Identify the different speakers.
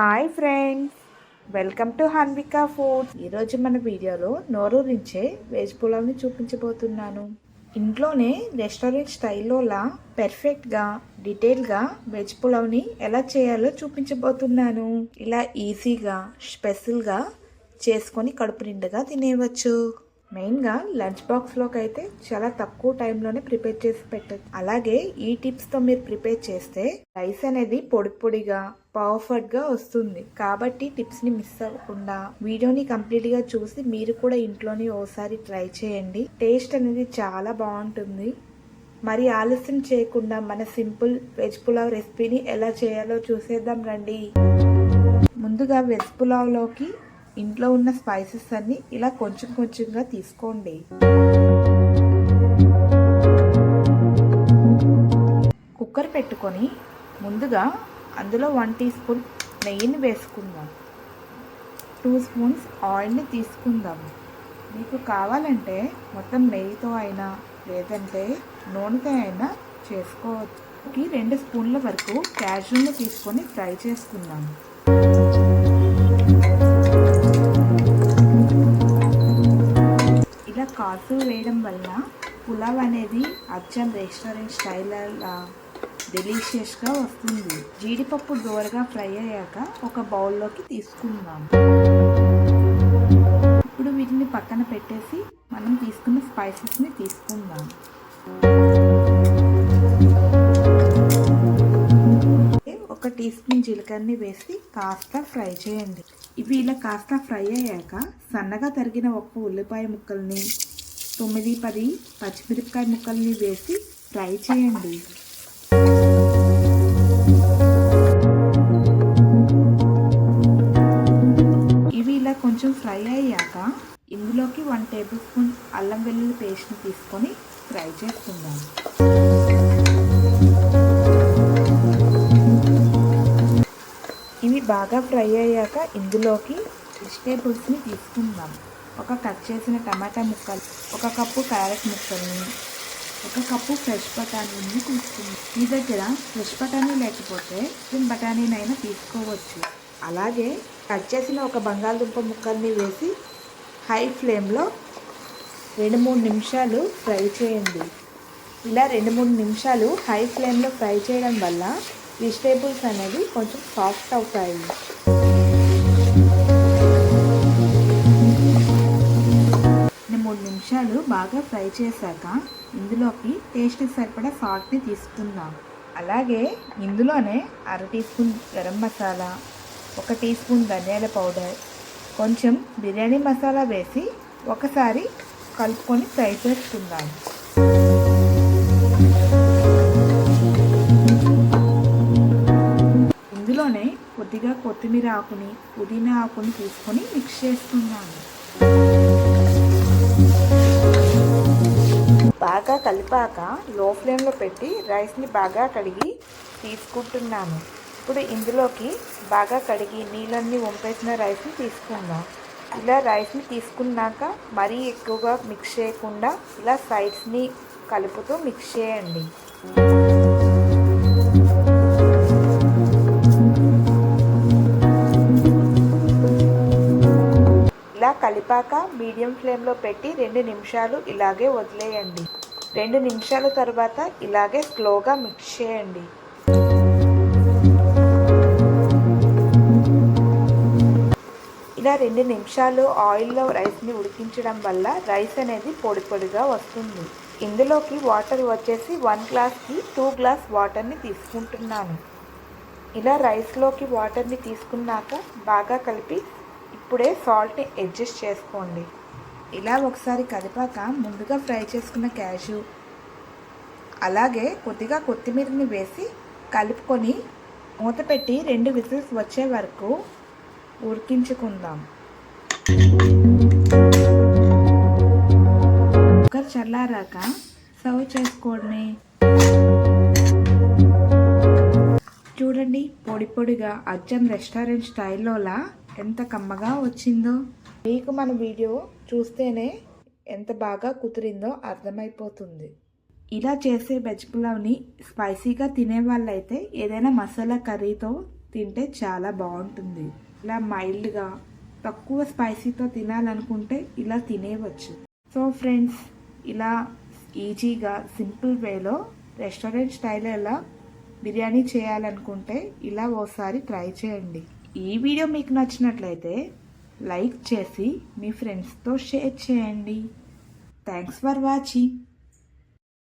Speaker 1: Hi friends. Welcome to Hanvika food ఈరోజు మన వీడియోలో నోరూరించే వెజ్ పులావ్ని చూపించబోతున్నాను. ఇంట్లోనే రెస్టారెంట్ స్టైల్లోలా పెర్ఫెక్ట్గా డీటెయిల్గా వెజ్ పులావ్ని ఎలా చేయాలో చూపించబోతున్నాను. ఇలా ఈజీగా స్పెషల్గా చేసుకొని కడుపు నిండుగా తినేయవచ్చు. మెయిన్గా లంచ్ బాక్స్లోకి అయితే చాలా తక్కువ టైంలోనే ప్రిపేర్ చేసి పెట్టచ్చు. అలాగే ఈ టిప్స్తో మీరు ప్రిపేర్ చేస్తే రైస్ అనేది పొడి పొడిగా పర్ఫెక్ట్గా వస్తుంది. కాబట్టి టిప్స్ని మిస్ అవ్వకుండా వీడియోని కంప్లీట్గా చూసి మీరు కూడా ఇంట్లోనే ఓసారి ట్రై చేయండి. టేస్ట్ అనేది చాలా బాగుంటుంది. మరి ఆలస్యం చేయకుండా మన సింపుల్ వెజ్ పులావ్ రెసిపీని ఎలా చేయాలో చూసేద్దాం రండి. ముందుగా వెజ్ పులావ్లోకి ఇంట్లో ఉన్న స్పైసెస్ అన్ని ఇలా కొంచెం కొంచెంగా తీసుకోండి. కుక్కర్ పెట్టుకొని ముందుగా అందులో వన్ టీ స్పూన్ నెయ్యిని వేసుకుందాం. టూ స్పూన్స్ ఆయిల్ని తీసుకుందాం. మీకు కావాలంటే మొత్తం నెయ్యితో అయినా లేదంటే నూనెతో అయినా చేసుకోవచ్చు. రెండు స్పూన్ల వరకు క్యాజువల్ని తీసుకొని ఫ్రై చేసుకుందాం. కాసు వేయడం వల్ల పులావ్ అనేది అచ్చం రెస్టారెంట్ స్టైల్ డెలిషియస్గా వస్తుంది. జీడిపప్పు దోరగా ఫ్రై అయ్యాక ఒక బౌల్లోకి తీసుకుందాం. ఇప్పుడు వీటిని పక్కన పెట్టేసి మనం తీసుకున్న స్పైసెస్ని తీసుకుందాం. ఒక టీ స్పూన్ జీలకర్రని వేసి కాస్త ఫ్రై చేయండి. ఇవి ఇలా కాస్త ఫ్రై అయ్యాక సన్నగా తరిగిన ఒక్క ఉల్లిపాయ ముక్కల్ని తొమ్మిది పది పచ్చిమిరపకాయ ముక్కల్ని వేసి ఫ్రై చేయండి. ఇవి ఇలా కొంచెం ఫ్రై అయ్యాక ఇందులోకి వన్ టేబుల్ స్పూన్ అల్లం వెల్లుల్లి పేస్ట్ని తీసుకొని ఫ్రై చేసుకుందాం ఇవి బాగా ఫ్రై అయ్యాక ఇందులోకి వెజిటేబుల్స్ని తీసుకుందాం. ఒక కట్ చేసిన టమాటా ముక్కలు ఒక కప్పు క్యారెట్ ముక్కల్ని ఒక కప్పు ఫ్రెష్ బఠానీని తీసుకుంది మీ దగ్గర ఫ్రెష్ బఠానీ లేకపోతే చికెన్ బఠానీనైనా తీసుకోవచ్చు. అలాగే కట్ చేసిన ఒక బంగాళదుంప ముక్కల్ని వేసి హై ఫ్లేమ్లో రెండు మూడు నిమిషాలు ఫ్రై చేయండి. ఇలా రెండు మూడు నిమిషాలు హై ఫ్లేమ్లో ఫ్రై చేయడం వల్ల వెజిటేబుల్స్ అనేవి కొంచెం సాఫ్ట్ అవుతాయి. మూడు నిమిషాలు బాగా ఫ్రై చేశాక ఇందులోకి టేస్ట్కి సరిపడా సాల్ట్ని తీసుకుందాం. అలాగే ఇందులోనే అర టీ స్పూన్ గరం మసాలా ఒక టీ స్పూన్ ధనియాల పౌడర్ కొంచెం బిర్యానీ మసాలా వేసి ఒకసారి కలుపుకొని ఫ్రై చేసుకుందాం. ఇందులోనే కొద్దిగా కొత్తిమీర ఆకుని పుదీనా ఆకుని తీసుకొని మిక్స్ చేసుకుందాము బాగా కలిపాక లో ఫ్లేమ్లో పెట్టి రైస్ని బాగా కడిగి తీసుకుంటున్నాను. ఇప్పుడు ఇందులోకి బాగా కడిగి నీళ్ళన్నీ వంపేసిన రైస్ని తీసుకుందాం. ఇలా రైస్ని తీసుకున్నాక మరీ ఎక్కువగా మిక్స్ చేయకుండా ఇలా సైడ్స్ని కలుపుతూ మిక్స్ చేయండి. ఇలా కలిపాక మీడియం ఫ్లేమ్లో పెట్టి రెండు నిమిషాలు ఇలాగే వదిలేయండి. రెండు నిమిషాల తర్వాత ఇలాగే స్లోగా మిక్స్ చేయండి. ఇలా రెండు నిమిషాలు ఆయిల్లో రైస్ని ఉడికించడం వల్ల రైస్ అనేది పొడి పొడిగా వస్తుంది. ఇందులోకి వాటర్ వచ్చేసి వన్ గ్లాస్కి టూ గ్లాస్ వాటర్ని తీసుకుంటున్నాను. ఇలా రైస్లోకి వాటర్ని తీసుకున్నాక బాగా కలిపి ఇప్పుడే సాల్ట్ని అడ్జస్ట్ చేసుకోండి. ఇలా ఒకసారి కలిపాక ముందుగా ఫ్రై చేసుకున్న క్యాషు అలాగే కొద్దిగా కొత్తిమీరని వేసి కలుపుకొని మూత పెట్టి రెండు విజిల్స్ వచ్చే వరకు ఉడికించుకుందాం. కుక్కర్ చల్లారాక సర్వ్ చేసుకోవడమే. చూడండి పొడి పొడిగా అచ్చం రెస్టారెంట్ స్టైల్లోలా ఎంత కమ్మగా వచ్చిందో. మీకు మన వీడియో చూస్తేనే ఎంత బాగా కుదిరిందో అర్థమైపోతుంది. ఇలా చేసే వెజ్ పులావ్ని స్పైసీగా తినే వాళ్ళైతే ఏదైనా మసాలా కర్రీతో తింటే చాలా బాగుంటుంది. ఇలా మైల్డ్గా తక్కువ స్పైసీతో తినాలనుకుంటే ఇలా తినేవచ్చు. సో ఫ్రెండ్స్ ఇలా ఈజీగా సింపుల్ వేలో రెస్టారెంట్ స్టైల్ ఎలా బిర్యానీ చేయాలనుకుంటే ఇలా ఓసారి ట్రై చేయండి. ఈ వీడియో మీకు నచ్చినట్లయితే లైక్ చేసి మీ ఫ్రెండ్స్తో షేర్ చేయండి. Thanks for watching.